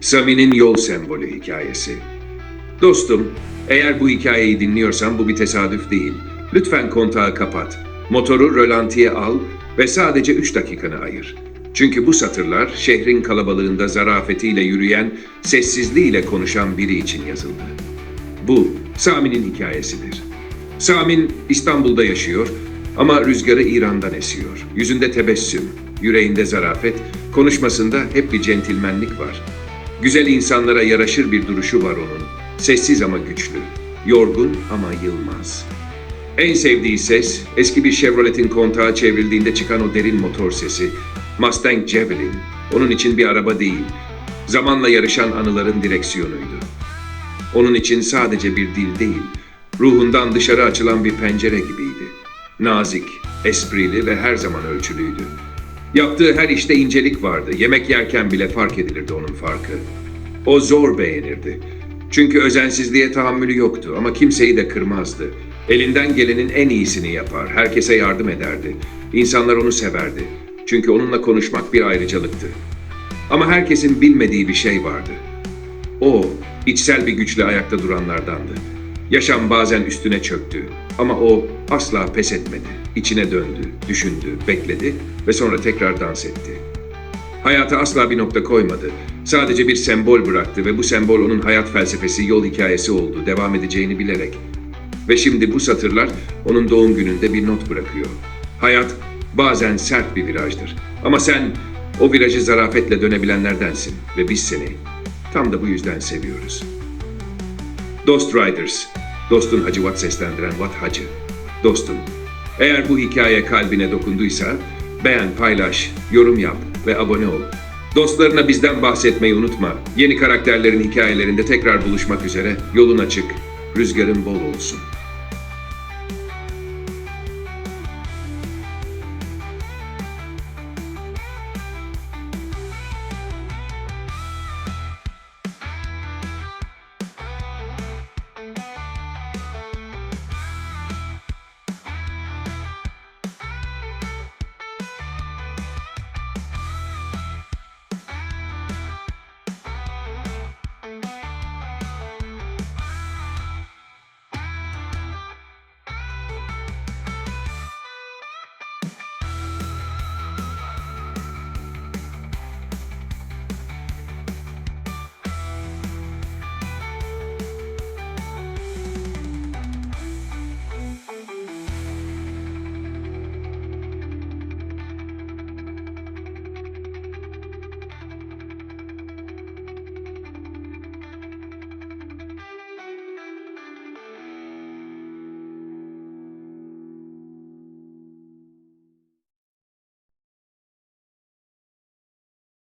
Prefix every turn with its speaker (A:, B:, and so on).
A: Sami'nin yol sembolü hikayesi. Dostum, eğer bu hikayeyi dinliyorsan bu bir tesadüf değil. Lütfen kontağı kapat. Motoru rölantiye al ve sadece 3 dakikanı ayır. Çünkü bu satırlar şehrin kalabalığında zarafetiyle yürüyen, sessizliğiyle konuşan biri için yazıldı. Bu Sami'nin hikayesidir. Samin İstanbul'da yaşıyor ama rüzgarı İran'dan esiyor. Yüzünde tebessüm, yüreğinde zarafet, konuşmasında hep bir centilmenlik var. Güzel insanlara yaraşır bir duruşu var onun. Sessiz ama güçlü, yorgun ama yılmaz. En sevdiği ses, eski bir Chevrolet'in kontağı çevrildiğinde çıkan o derin motor sesi. Mustang Javelin, onun için bir araba değil, zamanla yarışan anıların direksiyonuydu. Onun için sadece bir dil değil, ruhundan dışarı açılan bir pencere gibiydi. Nazik, esprili ve her zaman ölçülüydü. Yaptığı her işte incelik vardı. Yemek yerken bile fark edilirdi onun farkı. O zor beğenirdi. Çünkü özensizliğe tahammülü yoktu ama kimseyi de kırmazdı. Elinden gelenin en iyisini yapar, herkese yardım ederdi. İnsanlar onu severdi. Çünkü onunla konuşmak bir ayrıcalıktı. Ama herkesin bilmediği bir şey vardı. O, içsel bir güçle ayakta duranlardandı. Yaşam bazen üstüne çöktü ama o asla pes etmedi. İçine döndü, düşündü, bekledi ve sonra tekrar dans etti. Hayata asla bir nokta koymadı. Sadece bir sembol bıraktı ve bu sembol onun hayat felsefesi, yol hikayesi oldu, devam edeceğini bilerek. Ve şimdi bu satırlar onun doğum gününde bir not bırakıyor. Hayat bazen sert bir virajdır. Ama sen o virajı zarafetle dönebilenlerdensin ve biz seni tam da bu yüzden seviyoruz. Dost Riders, dostun Hacı Vat seslendiren Vat Hacı. Dostum, eğer bu hikaye kalbine dokunduysa beğen, paylaş, yorum yap ve abone ol. Dostlarına bizden bahsetmeyi unutma. Yeni karakterlerin hikayelerinde tekrar buluşmak üzere. Yolun açık, rüzgarın bol olsun.